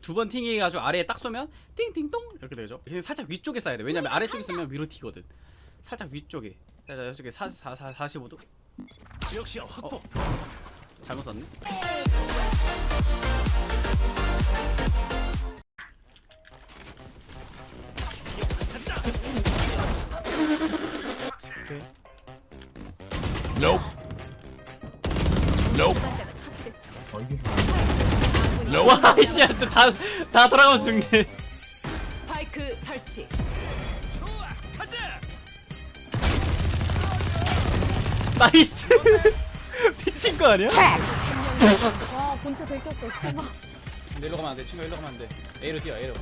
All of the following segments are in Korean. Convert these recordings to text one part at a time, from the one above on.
두 번 팅해가지고 아래에 딱 쏘면 띵띵똥 이렇게 되죠. 그냥 살짝 위쪽에 쏴야 돼. 왜냐면 아래쪽에 쏘면 위로 튀거든. 살짝 위쪽에. 자, 자, 이쪽에 4, 4, 4, 45도. 지역 시야 확보. 어. 잘못 쐈네. Nope. Nope. 와, 이씨한테 다, 다 돌아가면 죽네. 스파이크 설치. 좋아. 가자. 나이스. 미친 거 아니야? 와 본체 들켰어 씨발 일로 가면 안 돼. 친구 일로 가면 안 돼. A로 뛰어, A로. 30초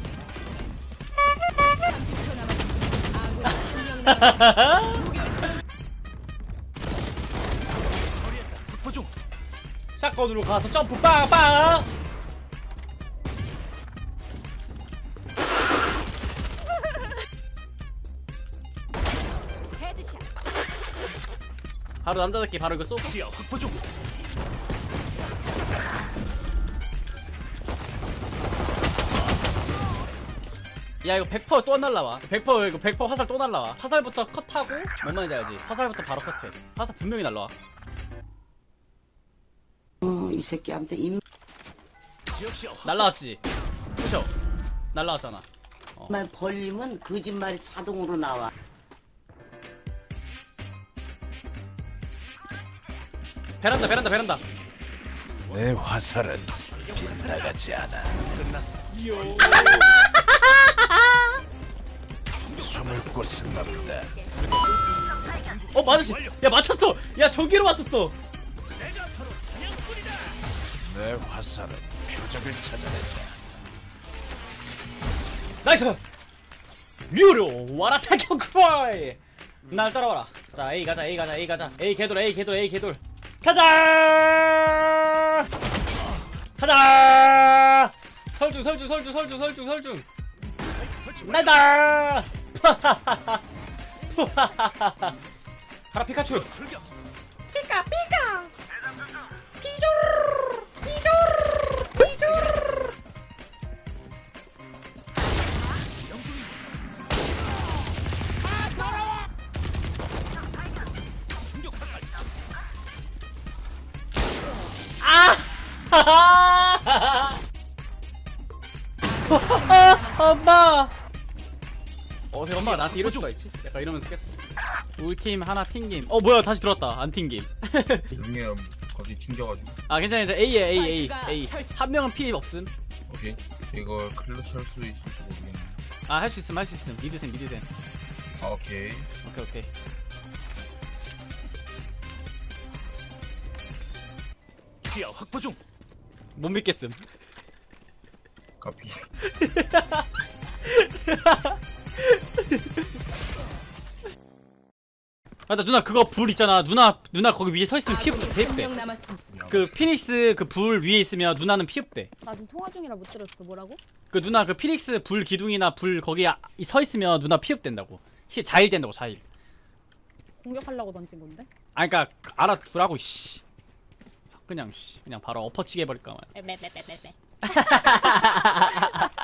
남았습니다. 아군이 한명 남았습니다. 처리했다. 확보 중. 샷건으로 가서 점프 빵빵. 헤드샷. 바로 남자답게 바로 이거 쏘고. 시야 확보 중. 야 이거 100%또 날라와 100% 이거 100% 화살 또 날라와 화살부터 컷하고 뭔 말인지 알지 화살부터 바로 컷해 화살 분명히 날라와 어, 이 새끼한테 입만 지역 시야. 날라왔지 그쵸 날라왔잖아 벌리면 거짓말이 자동으로 나와. 베란다 베란다 베란다. 내 화살은 빗나가지 않아. 숨을 곳은 없다. 어 맞았지 야 맞췄어. 야 저기로 맞췄어. 내 화살은 표적을 찾아낸다. 나이스! 류료 와라 타격 크라이. 날 따라와라. 자 A 가자 A 가자 A 가자. A 개돌 A 개돌 A 개돌 가자! 가자! 설중 설중 설중 설중 설중 설중. 나다! 가라 피카츄 아! 엄마! 어제 엄마가 나한테 이럴 수가 있지? 약간 이러면서 깼어. 우리 팀 하나 튕김. 어 뭐야 다시 들어왔다. 안 튕김. 중에 거기 튕겨가지고. 아 괜찮아 괜찮아. A에 A A A. 한 명은 피 없음. 오케이. 이거 클러치 할 수 있을지 모르겠네. 아 할 수 있음 할 수 있음. 미드센 미드센. 아 오케이. 오케이 오케이. 시야 확보 중. 못 믿겠음. 카피. 맞다 누나 그거 불 있잖아. 누나 누나 거기 위에 서 있으면 피 대입돼. 그 피닉스 그 불 위에 있으면 누나는 피흡돼. 나 지금 통화 중이라 못 들었어 뭐라고? 그 누나 그 피닉스 불 기둥이나 불 거기 아- 서 있으면 누나 피흡된다고. 히- 자일 된다고 자일. 공격하려고 던진 건데? 아 그니까 알아두라고 씨. 그냥 씨 그냥 바로 엎어치게 해버릴까 말. 빼빼빼빼빼